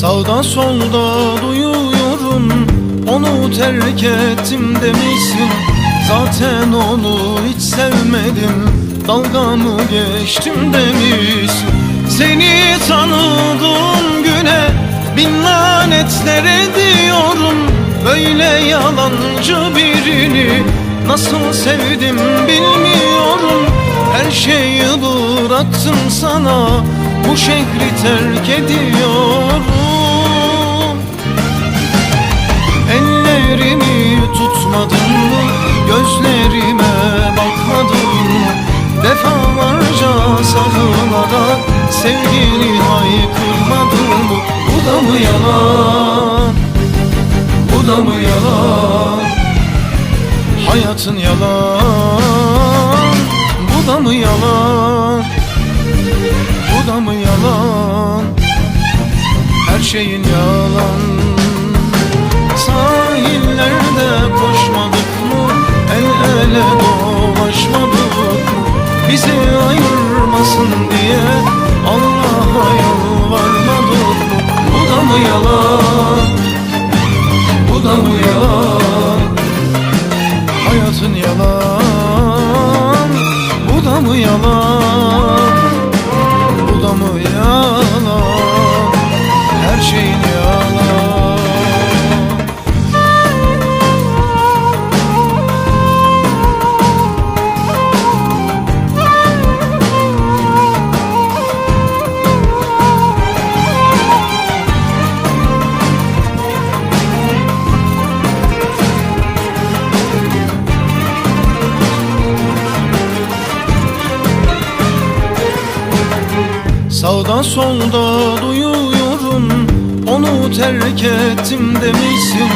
Sağda solda duyuyorum Onu terk ettim demişsin. Zaten onu hiç sevmedim Dalga mı geçtim demişsin. Seni tanıdığım güne Bin lanetler ediyorum. Böyle yalancı birini Nasıl sevdim bilmiyorum. Her şeyi bıraktım sana Bu şehri terk ediyorum. Ellerimi tutmadın mı Gözlerime bakmadın mı? Defalarca sarılarak Sevgini haykırmadın mı? Bu da mı yalan? Bu da mı yalan? Hayatın yalan. Bu da mı yalan şeyin yalan. Sahillerde koşmadık mı? El ele dolaşmadık mı? Bizi ayırmasın diye Allah'a yalvarmadık mı? Bu da mı yalan? Bu da mı yalan Sağda solda duyuyorum Onu terk ettim demişsin.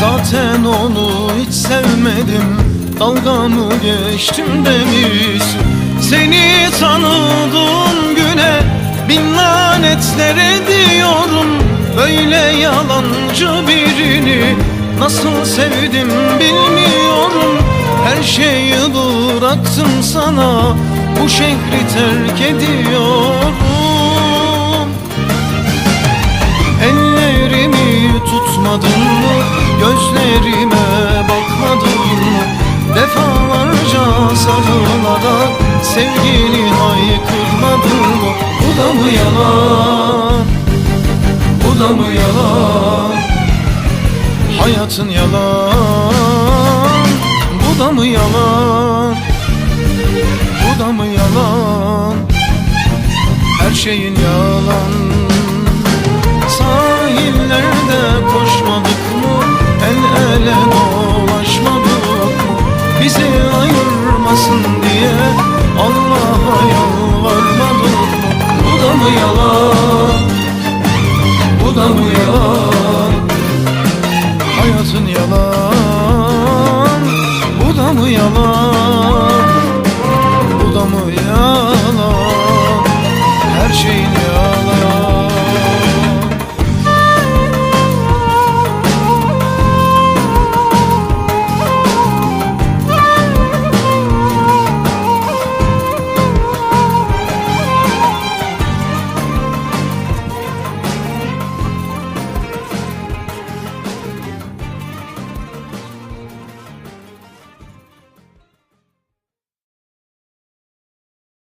Zaten onu hiç sevmedim Dalga mı geçtim demişsin. Seni tanıdığım güne Bin lanetler ediyorum. Böyle yalancı birini Nasıl sevdim bilmiyorum Her şeyi bıraktım sana Bu şehri terk ediyorum. Ellerimi tutmadın mı Gözlerime bakmadın mı? Defalarca sarılarak Sevgini haykırmadın mı? Bu da mı yalan? Bu da mı yalan? Hayatın yalan bu da mı yalan? Bu da mı yalan? Her şeyin yalan Sahillerde koşmadık mı? El ele dolaşmadık mı? Bizi ayırmasın diye Allah'a yalvarmadık mı? Bu da mı yalan? Bu da mı yalan? Hayatın yalan mı yalan? Bu da mı yalan? Her şeyin